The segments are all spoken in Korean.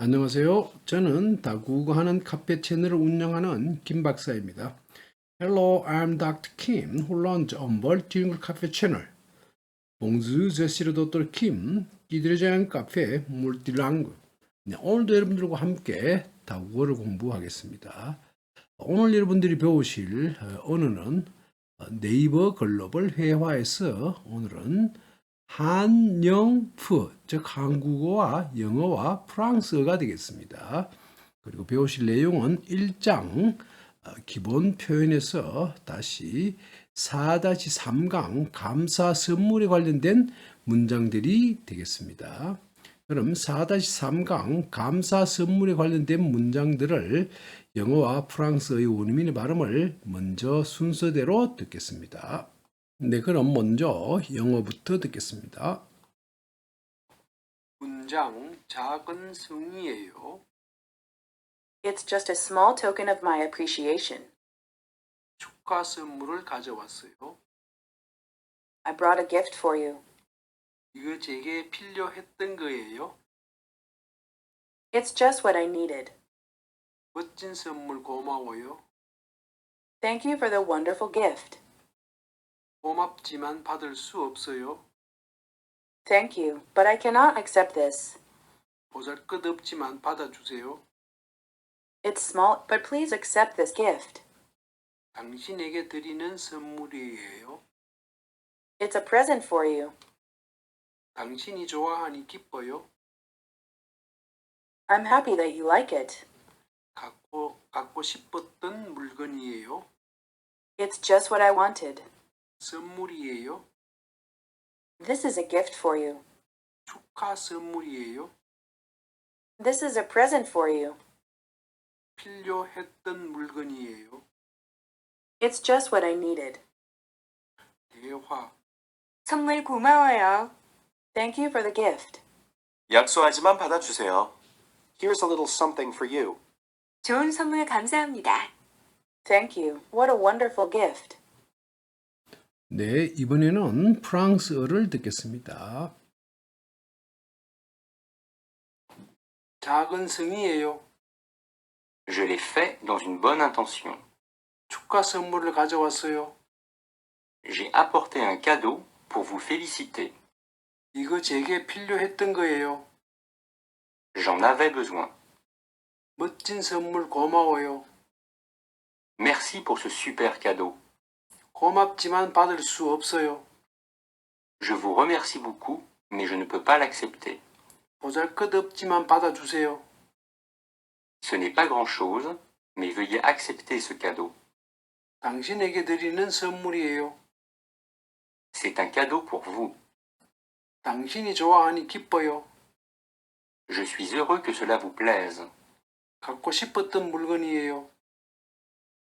안녕하세요. 저는 다국어하는 카페 채널을 운영하는 김 박사입니다. Hello, I'm Dr. Kim, who runs a multilingual cafe channel. Bonjour, je suis Dr. Kim, un café multilingue. 네, 오늘도 여러분들과 함께 다국어를 공부하겠습니다. 오늘 여러분들이 배우실 어, 언어는 어, 네이버 글로벌 회화에서 오늘은 한영프, 즉 한국어와 영어와 프랑스어가 되겠습니다. 그리고 배우실 내용은 1장 어, 기본 표현에서 다시 4-3강 감사 선물에 관련된 문장들이 되겠습니다. 그럼 4-3강 감사 선물에 관련된 문장들을 영어와 프랑스어의 원어민의 발음을 먼저 순서대로 듣겠습니다. 네, 그럼 먼저 영어부터 듣겠습니다. 문장 작은 승이에요. It's just a small token of my appreciation. 축하 선물을 가져왔어요. I brought a gift for you. 이거 제게 필요했던 거예요. It's just what I needed. 멋진 선물 고마워요. Thank you for the wonderful gift. 고맙지만 받을 수 없어요. Thank you, but I cannot accept this. 보잘것없지만 받아주세요. It's small, but please accept this gift. 당신에게 드리는 선물이에요. It's a present for you. 당신이 좋아하니 기뻐요. I'm happy that you like it. 갖고 갖고 싶었던 물건이에요. It's just what I wanted. 선물이에요. This is a gift for you. 축하 선물이에요. This is a present for you. 필요했던 물건이에요. It's just what I needed. 대화 선물 고마워요. Thank you for the gift. 약소하지만 받아주세요. Here's a little something for you. 좋은 선물 감사합니다. Thank you. What a wonderful gift. 네, 이번에는 프랑스어를 듣겠습니다. 작은 성이에요. Je l'ai fait dans une bonne intention. 축하 선물을 가져왔어요. J'ai apporté un cadeau pour vous féliciter. 이거 제게 필요했던 거예요. J'en avais besoin. 멋진 선물 고마워요. Merci pour ce super cadeau. 고맙지만 받을 수 없어요. Je vous remercie beaucoup, mais je ne peux pas l'accepter. 보잘것없지만 받아주세요. Ce n'est pas grand-chose, mais veuillez accepter ce cadeau. 당신에게 드리는 선물이에요. C'est un cadeau pour vous. 당신이 좋아하니 기뻐요. Je suis heureux que cela vous plaise. 갖고 싶었던 물건이에요.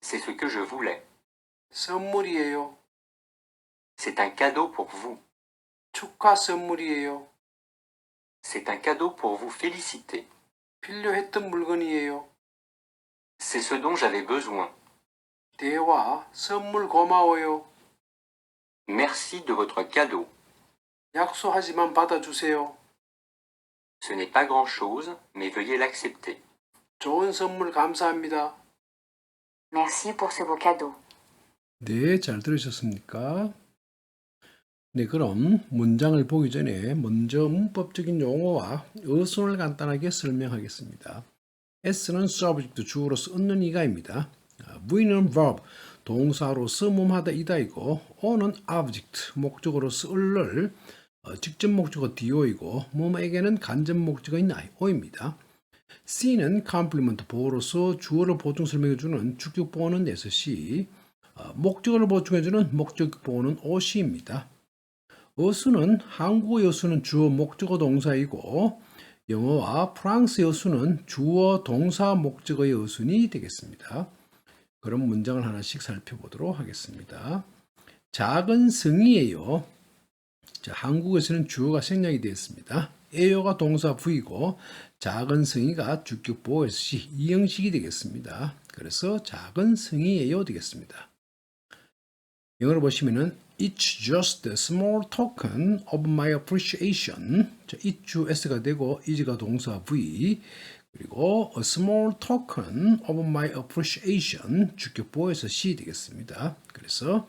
C'est ce que je voulais. 선물이에요. C'est un cadeau pour vous. 축하 선물이에요. C'est un cadeau pour vous féliciter. 필요했던 물건이에요. C'est ce dont j'avais besoin. 대화, 선물 고마워요. Merci de votre cadeau. 약소하지만 받아주세요. Ce n'est pas grand-chose, mais veuillez l'accepter. 좋은 선물 감사합니다. Merci pour ce beau cadeau. 네, 잘 들으셨습니까? 네, 그럼 문장을 보기 전에 먼저 문법적인 용어와 어순을 간단하게 설명하겠습니다. S는 subject 주어로서 얻는 이가입니다. 아, V는 verb 동사로서 몸하다 이다이고 O는 object 목적어로서 을을 어, 직접 목적어 do이고 몸에게는 간접 목적어인 O입니다. C는 complement 보어로서 주어를 보충 설명해주는 주격 보어는 SC 어, 목적어를 보충해주는 목적 보어는 OC입니다. 어수는 한국어 여수는 주어 목적어 동사이고 영어와 프랑스 여수는 주어 동사 목적어의 어순이 되겠습니다. 그럼 문장을 하나씩 살펴보도록 하겠습니다. 작은 성이에요. 자, 한국에서는 주어가 생략이 되었습니다. 에요가 동사 부이고 작은 성이가 주격 보호 SC 이 형식이 되겠습니다. 그래서 작은 성이에요 되겠습니다. 영어로 보시면은 It's just a small token of my appreciation. 자, it 주 s가 되고 is가 동사 v 그리고 a small token of my appreciation 주격보에서 c 되겠습니다. 그래서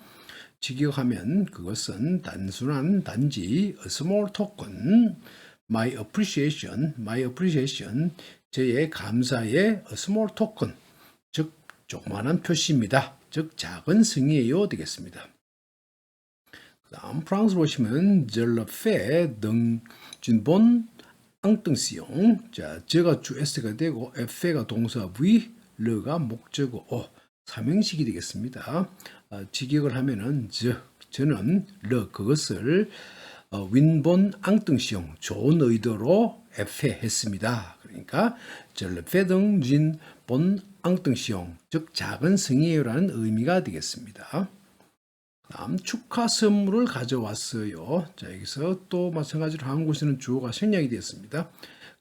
직역하면 그것은 단순한 단지 a small token my appreciation my appreciation 저의 감사의 a small token 즉 조그마한 표시입니다. 즉 작은 승이에요 되겠습니다. 그다음 프랑스 보시면 젤러페 등진본 앙등시용 자 제가 주 s가 되고 에페가 동사 v 르가 목적어 어 삼형식이 되겠습니다. 아, 직역을 하면은 저 저는 르 그것을 어, 윈본 앙등시용 좋은 의도로 에페 했습니다. 그러니까 젤러페 등진본 앙등시용 즉 작은 승이에요라는 의미가 되겠습니다. 다음 축하 선물을 가져왔어요. 자 여기서 또 마찬가지로 한국에서는 주어가 생략이 되었습니다.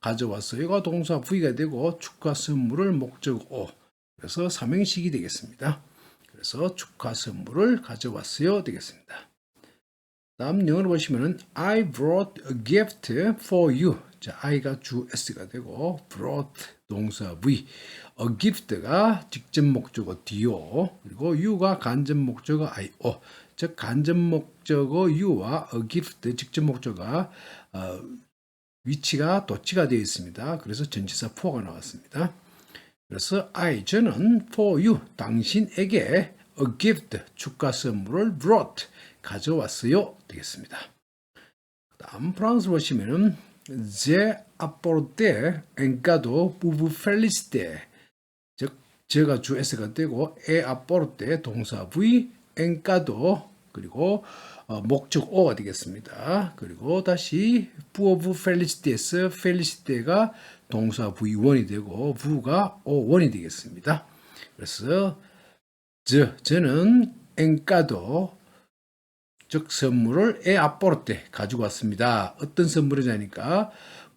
가져왔어요가 동사 V가 되고 축하 선물을 목적 O 그래서 삼행식이 되겠습니다. 그래서 축하 선물을 가져왔어요 되겠습니다. 다음 영어로 보시면은 I brought a gift for you. 자, I가 주 S가 되고 brought 동사 V, a gift가 직접 목적어 do 그리고 you가 간접 목적어 io. 즉 간접 목적어 you와 a gift 직접 목적어가 어, 위치가 도치가 되어 있습니다. 그래서 전치사 for가 나왔습니다. 그래서 I 저는 for you 당신에게 a gift 축하 선물을 brought 가져왔어요 되겠습니다. 다음 프랑스 보시면은 제 apporté encargo pour féliciter 즉 제가 주 s가 되고 e apporté 동사 v encargo 그리고 어, 목적 o가 되겠습니다. 그리고 다시 pour féliciter féliciter가 동사 v1이 되고 v가 o1이 되겠습니다. 그래서 저 저는 엔카도 즉 선물을 에때 가지고 왔습니다. 어떤 선물이냐니까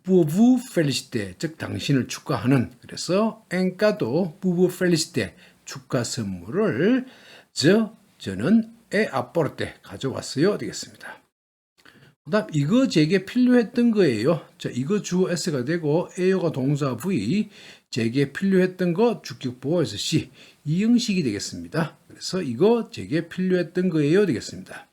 부부 펠리시테 즉 당신을 축하하는 그래서 엔카도 부부 펠리시테 축하 선물을 저 저는 에때 가져왔어요 되겠습니다. 그다음 이거 제게 필요했던 거예요. 자 이거 주어 s가 되고 에어가 동사 v 제게 필요했던 거 주격 보호에서 c 이 형식이 되겠습니다. 그래서 이거 제게 필요했던 거예요 되겠습니다.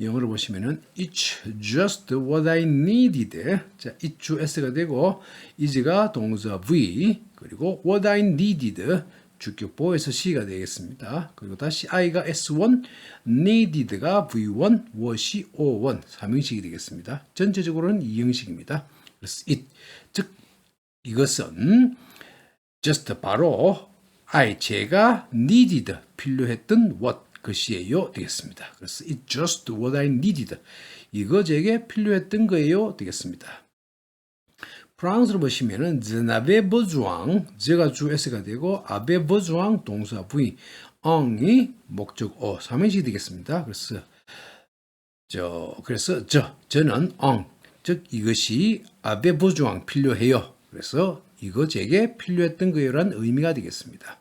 영어로 보시면은 It's just what I needed. 자, it 주 s가 되고 is가 동사 v 그리고 what I needed 주격 보호에서 c가 되겠습니다. 그리고 다시 i가 s1, needed가 v1, what이 o1 삼형식이 되겠습니다. 전체적으로는 이 형식입니다. 그래서 it 즉 이것은 just 바로 I 제가 needed 필요했던 what 것이에요 되겠습니다. 그래서 it just what I needed 이거 제게 필요했던 거예요 되겠습니다. 프랑스로 보시면은 n'avais besoin 제가 주 s가 되고 avait besoin 동사 v on이 목적 o 삼행시 되겠습니다. 그래서 저 그래서 저 저는 on 즉 이것이 avait besoin 필요해요. 그래서 이거 제게 필요했던 거요라는 의미가 되겠습니다.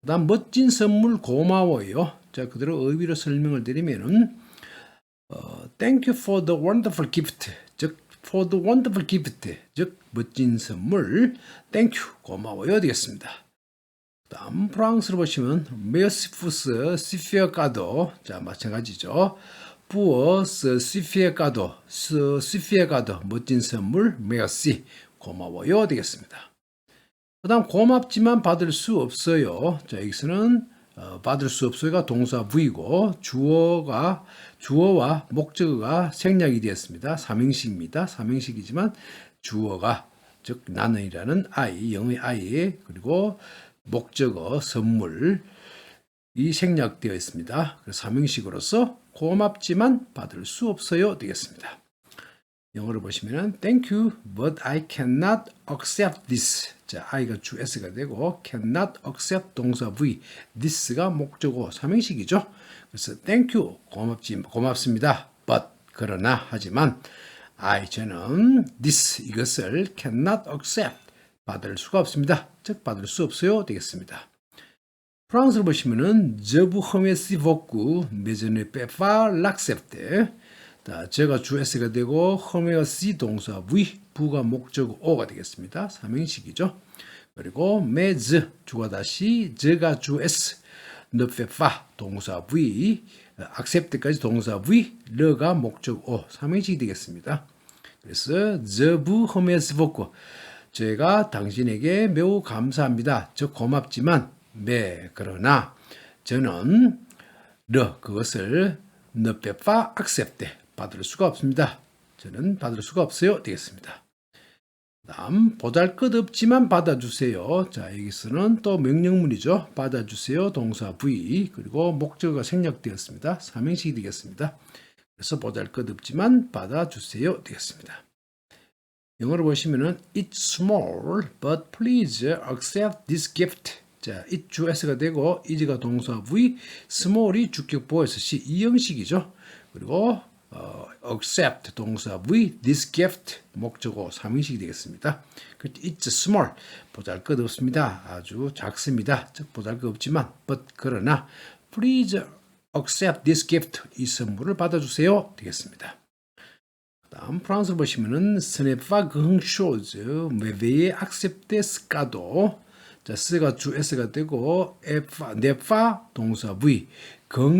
그다음 멋진 선물 고마워요. 자 그대로 의미로 설명을 드리면은 어, Thank you for the wonderful gift. 즉 for the wonderful gift. 즉 멋진 선물. Thank you 고마워요 되겠습니다. 다음 프랑스로 보시면 메시푸스 시피에가도 자 마찬가지죠. 부어스 시피에가도 스 시피에가도 멋진 선물 메시 고마워요 되겠습니다. 그 다음 고맙지만 받을 수 없어요. 자, 여기서는 어, 받을 수 없어요가 동사 V고 주어가 주어와 목적어가 생략이 되었습니다. 삼행식입니다. 삼행식이지만 주어가 즉 나는이라는 I, 영의 I 그리고 목적어 선물 이 생략되어 있습니다. 삼행식으로서 고맙지만 받을 수 없어요 되겠습니다. 영어로 보시면은 Thank you, but I cannot accept this. 자, I가 주 S가 되고 cannot accept 동사 V, this가 목적어 삼행식이죠. 그래서 Thank you, 고맙지 고맙습니다. But 그러나 하지만 I 저는 this 이것을 cannot accept 받을 수가 없습니다. 즉 받을 수 없어요 되겠습니다. 프랑스를 보시면은 je vous remercie beaucoup, mais je ne peux pas l'accepter. 자, 제가 주 S가 되고 remercie 동사 V, 부가 목적 O가 되겠습니다. 삼행식이죠. 그리고 mais 주가 다시 제가 주 S, ne pas 동사 V, accept까지 동사 V, le가 목적 O, 삼행식이 되겠습니다. 그래서 vous remercie beaucoup. 제가 당신에게 매우 감사합니다. 저 고맙지만 네 그러나 저는 르 그것을 pas accepter 받을 수가 없습니다. 저는 받을 수가 없어요. 되겠습니다. 다음 보잘것없지만 받아주세요. 자 여기서는 또 명령문이죠. 받아주세요. 동사 V 그리고 목적어가 생략되었습니다. 삼행식이 되겠습니다. 그래서 보잘것없지만 받아주세요. 되겠습니다. 영어로 보시면은 It's small, but please accept this gift. 자, it 주 S가 되고 is가 동사 V, small이 주격 보에서 시 이 형식이죠. 그리고 어, accept 동사 V, this gift 목적어 삼형식이 되겠습니다. 그 It's small 보잘것없습니다. 아주 작습니다. 즉 보잘것없지만 but 그러나 please accept this gift 이 선물을 받아주세요 되겠습니다. 다음 프랑스를 보시면은 mais veuillez accepter ce cadeau 자, 스가 주 S가 되고 에파, 네파 동사 V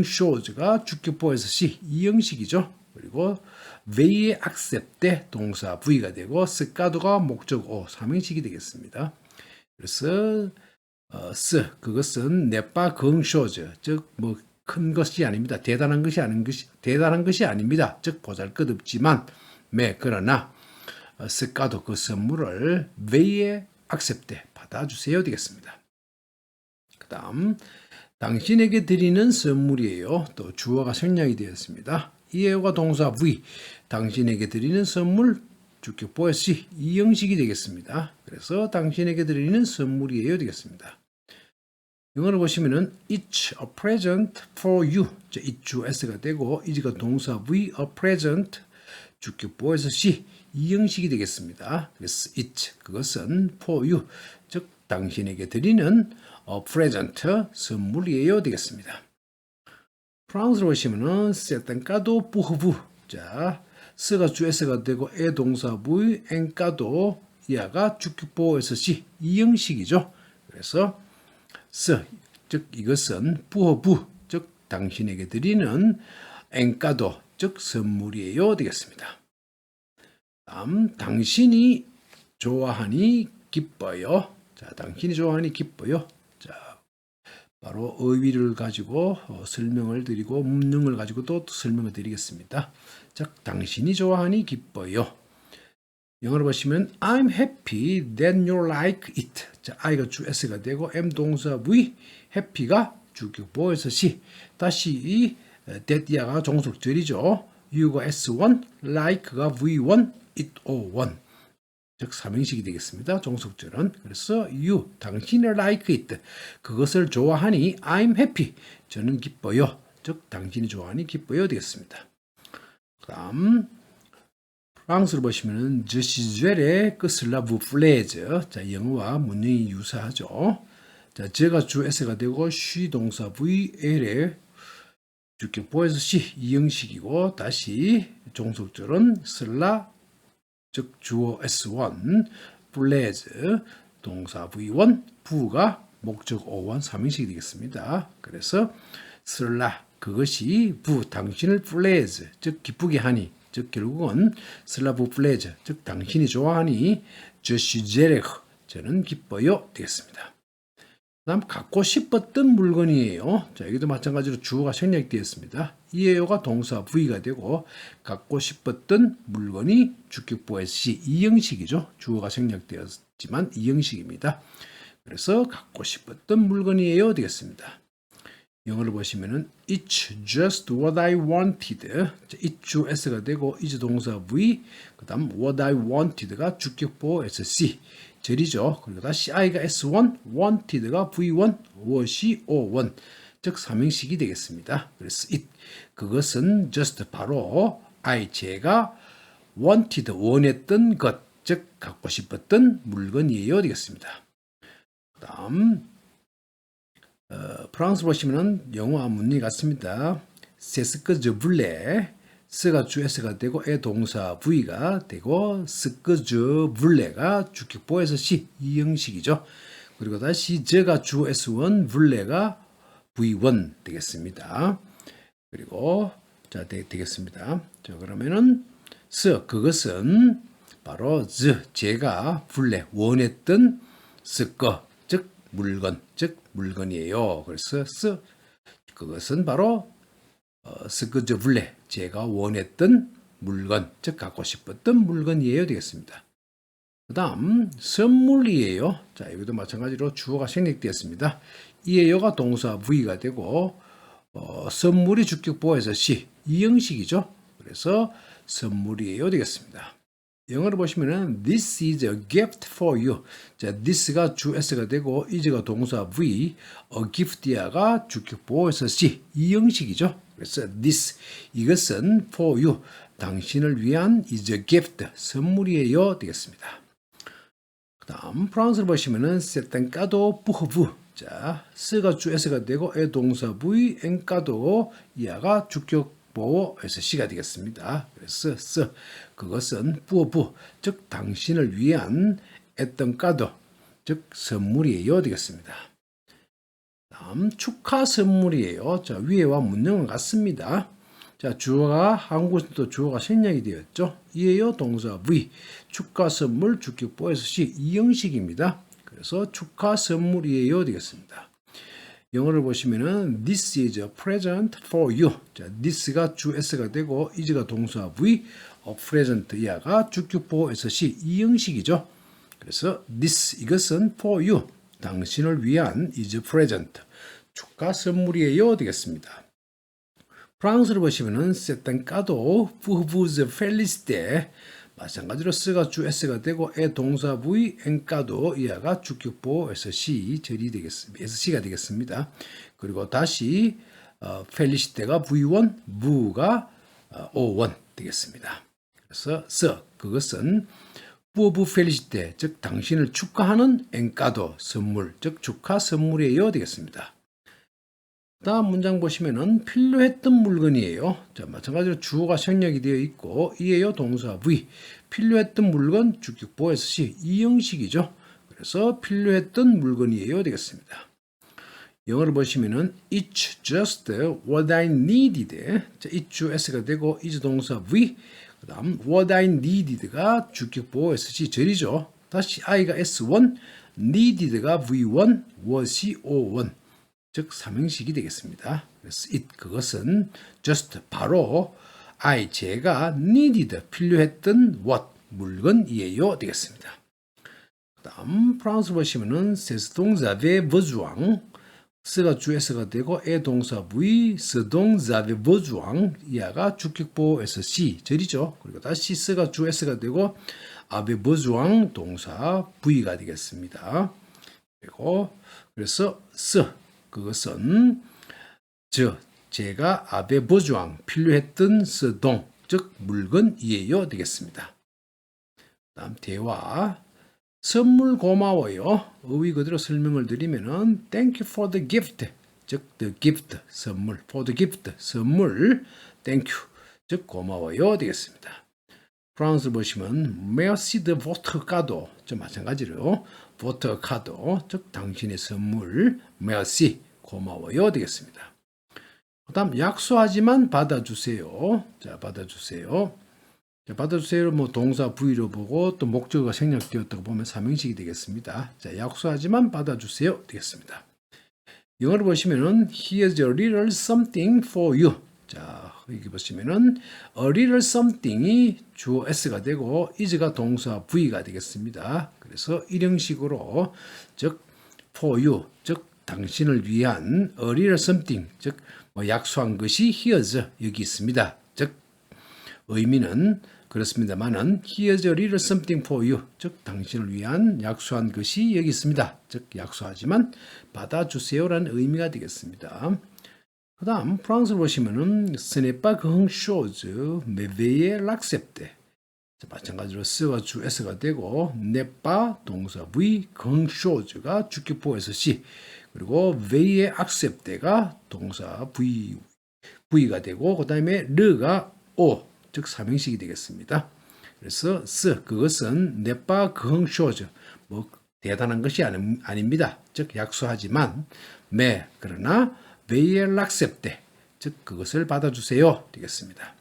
chose가 주격보에서 시이 형식이죠. 그리고 veuillez accepter 동사 V가 되고 ce cadeau가 목적 O 삼형식이 되겠습니다. 그래서 어, 스 그것은 grand chose 즉뭐 큰 것이 아닙니다. 대단한 것이 아닌 것이 대단한 것이 아닙니다. 즉 보잘것없지만 매 그러나 어, 스카도 그 선물을 왜에 accepte 받아주세요 되겠습니다. 그다음 당신에게 드리는 선물이에요. 또 주어가 생략이 되었습니다. 이에요가 동사 V 당신에게 드리는 선물 주격 보였시 이 형식이 되겠습니다. 그래서 당신에게 드리는 선물이에요 되겠습니다. 영어로 보시면은 it's a present for you. 자, it 주 S가 되고 is가 동사 V a present 주격 보에서 시이 형식이 되겠습니다. 그래서 it 그것은 for you 즉 당신에게 드리는 a present 선물이에요 되겠습니다. 프랑스로 cadeau pour vous. 자, 스가 주 S가 되고 에 동사 un cadeau 이하가 주격 보에서 시 이 형식이죠. 그래서 스, 즉 이것은 부어부, 즉 당신에게 드리는 엔카도, 즉 선물이에요 되겠습니다. 다음 당신이 좋아하니 기뻐요. 자, 당신이 좋아하니 기뻐요. 자, 바로 의위를 가지고 어, 설명을 드리고 문능을 가지고 또 설명을 드리겠습니다. 자, 당신이 좋아하니 기뻐요. 영어로 보시면 I'm happy that you like it. 자, I가 주 S가 되고 M 동사 V, happy가 주격 보에서 시. 다시 이 that이가 종속절이죠. U가 S1, like가 V1, it O1. 즉 삼행식이 되겠습니다. 종속절은. 그래서 you, 당신이 like it. 그것을 좋아하니 I'm happy. 저는 기뻐요. 즉 당신이 좋아하니 기뻐요 되겠습니다. 다음 프랑스로 보시면은 je suis 젤의 그 슬라브 플레즈 자 영어와 문형이 유사하죠. 자 제가 주 S가 되고 she 동사 V L의 주격 보에서 C 이 형식이고 다시 종속절은 슬라 즉 주어 S1 플레즈 동사 V1 부가 목적 O1 3인식이 되겠습니다. 그래서 슬라 그것이 부 당신을 플레즈 즉 기쁘게 하니 즉 결국은 슬라브 플레즈 즉 당신이 좋아하니 저시제레흐 저는 기뻐요 되겠습니다. 다음 갖고 싶었던 물건이에요. 자 여기도 마찬가지로 주어가 생략되었습니다. 이에요가 동사 V가 되고 갖고 싶었던 물건이 주격보의 시이 형식이죠. 주어가 생략되었지만 이 형식입니다. 그래서 갖고 싶었던 물건이에요 되겠습니다. 영어를 보시면은 it's just what I wanted. 자, it 주 S가 되고 is 동사 V 그다음 what I wanted가 주격보 SC 절이죠. 그리고 다시 I가 S1, wanted가 V1, what이 O1 즉 삼형식이 되겠습니다. 그래서 it 그것은 just 바로 I 제가 wanted 원했던 것, 즉 갖고 싶었던 물건이에요 되겠습니다. 그다음 어, 프랑스 보시면은 영어와 문이 같습니다. 세스크즈 블레 스가 주에서가 되고 에 동사 V가 되고 스크즈 블레가 주격보에서 시 이 형식이죠. 그리고 다시 저가 주 S1 블레가 V1 되겠습니다. 그리고 자 되, 되겠습니다. 자 그러면은 스 그것은 바로 즈 제가 블레 원했던 스거 즉 물건 즉 물건이에요. 그래서 스 그것은 바로 어, 스크저 블레 제가 원했던 물건 즉 갖고 싶었던 물건이에요 되겠습니다. 그 다음 선물이에요. 자 여기도 마찬가지로 주어가 생략되었습니다. 이에요가 동사 V가 되고 어, 선물이 주격보에서 시이 형식이죠. 그래서 선물이에요 되겠습니다. 영어로 보시면은 this is a gift for you. 자, this가 주 S가 되고 is가 동사 V, a gift야가 주격보에서 C 이 형식이죠. 그래서 this 이것은 for you 당신을 위한 is a gift 선물이에요 되겠습니다. 그다음 프랑스를 보시면은 세탄까도 부흐부 자 스가 주 S가 되고 에 동사 V 엔까도 이하가 주격보에서 C가 되겠습니다. 그래서 스 그것은 부어부 즉 당신을 위한 했던 까도 즉 선물이에요 되겠습니다. 다음 축하 선물이에요. 자 위에와 문형은 같습니다. 자 주어가 한국에서도 주어가 생략이 되었죠. 이에요 동사 V 축하 선물 주격보에서 C 이 형식입니다. 그래서 축하 선물이에요 되겠습니다. 영어를 보시면은 this is a present for you. 자, this가 주 S가 되고 is가 동사 V, a present 이하가 주격보에서 C 이 형식이죠. 그래서 this 이것은 for you. 당신을 위한 is present. 축하 선물이에요 되겠습니다. 프랑스를 보시면은 세탄까도 부부즈 펠리스테 마찬가지로 스가 주 S가 되고 에 동사 V 엔까도 이하가 주격보에서 C 절이 되겠습니다. 에서 C가 되겠습니다. 그리고 다시 어, 펠리시테가 V1, 부가 어, O1 되겠습니다. 그래서 스 그것은 부부 펠리시테 즉 당신을 축하하는 엔까도 선물 즉 축하 선물이에요 되겠습니다. 다음 문장 보시면은 필요했던 물건이에요. 자, 마찬가지로 주어가 생략이 되어 있고 이에요 동사 V 필요했던 물건 주격보에서 C 이 형식이죠. 그래서 필요했던 물건이에요 되겠습니다. 영어를 보시면은 it's just what I needed. 자, it 주 S가 되고 is 동사 V 그다음 what I needed가 주격보에서 C 절이죠. 다시 I가 S1 needed가 V1 was이 O1 즉 삼형식이 되겠습니다. 그래서 it 그것은 just 바로 I 제가 needed 필요했던 what 물건이에요 되겠습니다. 그다음 프랑스 보시면은 세스동자베 버주앙 스가 주에서가 되고 에 동사 V 스동 자베 버주앙 이하가 주격보에서 C 절이죠. 그리고 다시 스가 주에서가 되고 아베 버주앙 동사 V가 되겠습니다. 그리고 그래서 스 그것은 저 제가 아베 버주앙 필요했던 스동 즉 물건이에요 되겠습니다. 다음 대화 선물 고마워요. 의의 그대로 설명을 드리면은 thank you for the gift 즉 the gift 선물 for the gift 선물 thank you 즉 고마워요 되겠습니다. 프랑스 보시면 merci de votre cadeau 저 마찬가지로 votre cadeau 즉 당신의 선물 merci 고마워요 되겠습니다. 그다음 약속하지만 받아주세요. 자 받아주세요. 자, 받아주세요. 뭐 동사 V로 보고 또 목적어가 생략되었다고 보면 삼형식이 되겠습니다. 자 약속하지만 받아주세요 되겠습니다. 영어를 보시면은 Here's a little something for you. 자 여기 보시면은 a little something이 주어 S가 되고 is가 동사 V가 되겠습니다. 그래서 일형식으로 즉 for you 즉 당신을 위한 a little something 즉 뭐 약속한 것이 here's 여기 있습니다. 즉 의미는 그렇습니다만은 here's a little something for you 즉 당신을 위한 약속한 것이 여기 있습니다. 즉 약속하지만 받아주세요라는 의미가 되겠습니다. 그 다음 프랑스를 보시면은 스네파 그흥 쇼즈 메베예 락셉테 자, 마찬가지로 스가 주 S가 되고 네빠 동사 V 긍쇼즈가 주격보에서 C 그리고 ve의 accept가 동사 V V가 되고 그 다음에 르가 O 즉 삼형식이 되겠습니다. 그래서 스 그것은 네빠 긍쇼즈 뭐 대단한 것이 아니, 아닙니다. 즉 약소하지만 매 그러나 accept 즉 그것을 받아주세요 되겠습니다.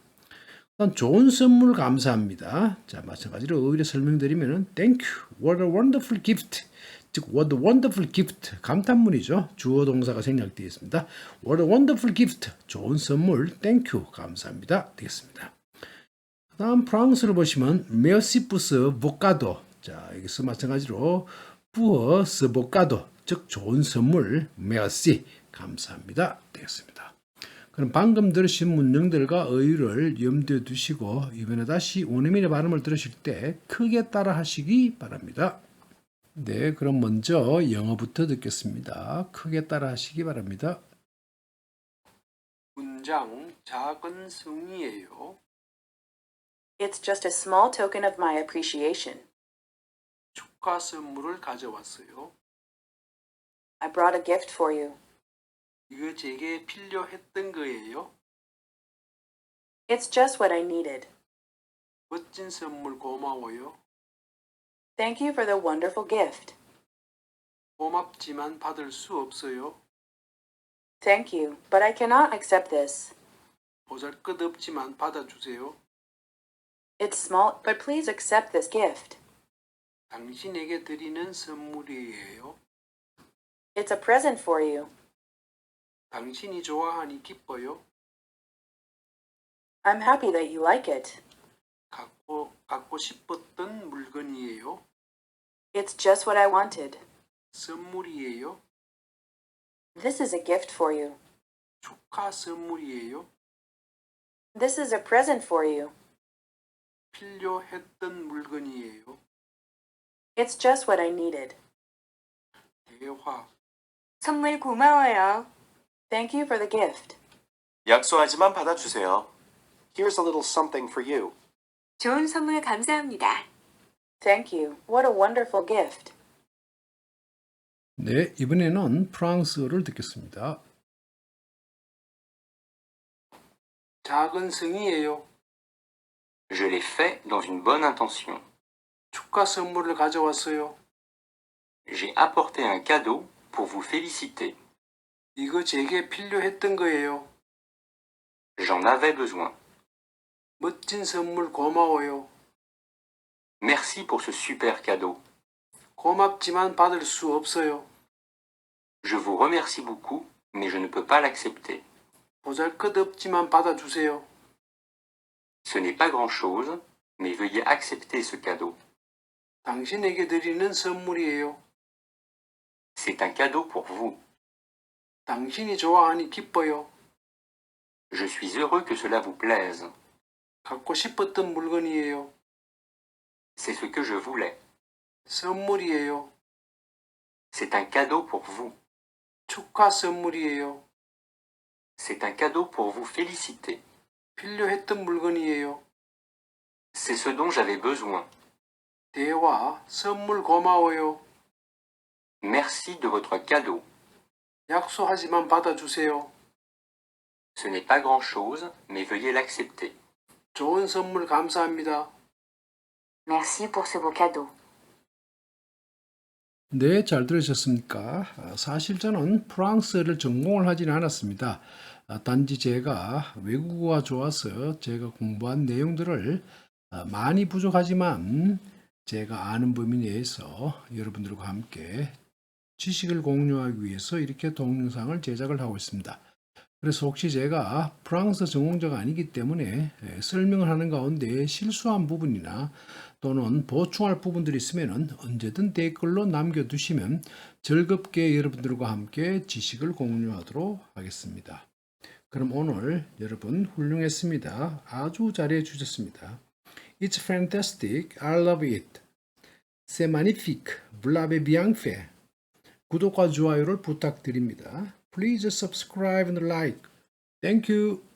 일단 좋은 선물 감사합니다. 자, 마찬가지로 의뢰 설명드리면은 thank you, what a wonderful gift. 즉 what a wonderful gift 감탄문이죠. 주어 동사가 생략되어 있습니다. what a wonderful gift 좋은 선물 thank you 감사합니다 되겠습니다. 다음 프랑스를 보시면 메시푸스 보카도 자 여기서 마찬가지로 부어 스 보카도 즉 좋은 선물 메시 감사합니다 되겠습니다. 그럼 방금 들으신 문장들과 의의를 염두에 두시고 이번에 다시 원어민의 발음을 들으실 때 크게 따라 하시기 바랍니다. 네, 그럼 먼저 영어부터 듣겠습니다. 크게 따라 하시기 바랍니다. 문장 작은 승리예요. It's just a small token of my appreciation. 축하 선물을 가져왔어요. I brought a gift for you. 이거 제게 필요했던 거예요. It's just what I needed. 멋진 선물 고마워요. Thank you for the wonderful gift. 고맙지만 받을 수 없어요. Thank you, but I cannot accept this. 보잘것없지만 받아주세요. It's small, but please accept this gift. 당신에게 드리는 선물이에요. It's a present for you. 당신이 좋아하니 기뻐요. I'm happy that you like it. 갖고 갖고 싶었던 물건이에요. It's just what I wanted. 선물이에요. This is a gift for you. 축하 선물이에요. This is a present for you. 필요했던 물건이에요. It's just what I needed. 대화 선물 고마워요. Thank you for the gift. 약소하지만 받아주세요. Here's a little something for you. 좋은 선물 감사합니다. Thank you. What a wonderful gift. 네, 이번에는 프랑스어를 듣겠습니다. 작은 승이에요. Je l'ai fait dans une bonne intention. 축하 선물을 가져왔어요. J'ai apporté un cadeau pour vous féliciter. 이거 제게 필요했던 거예요. J'en avais besoin. 멋진 선물 고마워요. Merci pour ce super cadeau. 고맙지만 받을 수 없어요. Je vous remercie beaucoup, mais je ne peux pas l'accepter. 보잘것없지만 받아주세요. Ce n'est pas grand-chose, mais veuillez accepter ce cadeau. 당신에게 드리는 선물이에요. C'est un cadeau pour vous. 당신이 좋아하니 기뻐요. Je suis heureux que cela vous plaise. 갖고 싶었던 물건이에요. C'est ce que je voulais. 선물이에요. C'est un cadeau pour vous. 축하 선물이에요. C'est un cadeau pour vous féliciter. 필요했던 물건이에요. C'est ce dont j'avais besoin. 대화, 선물 고마워요. Merci de votre cadeau. 약소하지만 받아주세요. Ce n'est pas grand-chose, mais veuillez l'accepter. 좋은 선물 감사합니다. Merci pour ce beau cadeau. 네, 잘 들으셨습니까? 아, 사실 저는 프랑스어를 전공을 하지는 않았습니다. 아, 단지 제가 외국어가 좋아서 제가 공부한 내용들을 아, 많이 부족하지만 제가 아는 범위 내에서 여러분들과 함께 지식을 공유하기 위해서 이렇게 동영상을 제작을 하고 있습니다. 그래서 혹시 제가 프랑스 전공자가 아니기 때문에 예, 설명을 하는 가운데 실수한 부분이나 또는 보충할 부분들이 있으면 언제든 댓글로 남겨두시면 즐겁게 여러분들과 함께 지식을 공유하도록 하겠습니다. 그럼 오늘 여러분 훌륭했습니다. 아주 잘해 주셨습니다. It's fantastic. I love it. C'est magnifique. Vous l'avez bien fait. 구독과 좋아요를 부탁드립니다. Please subscribe and like. Thank you.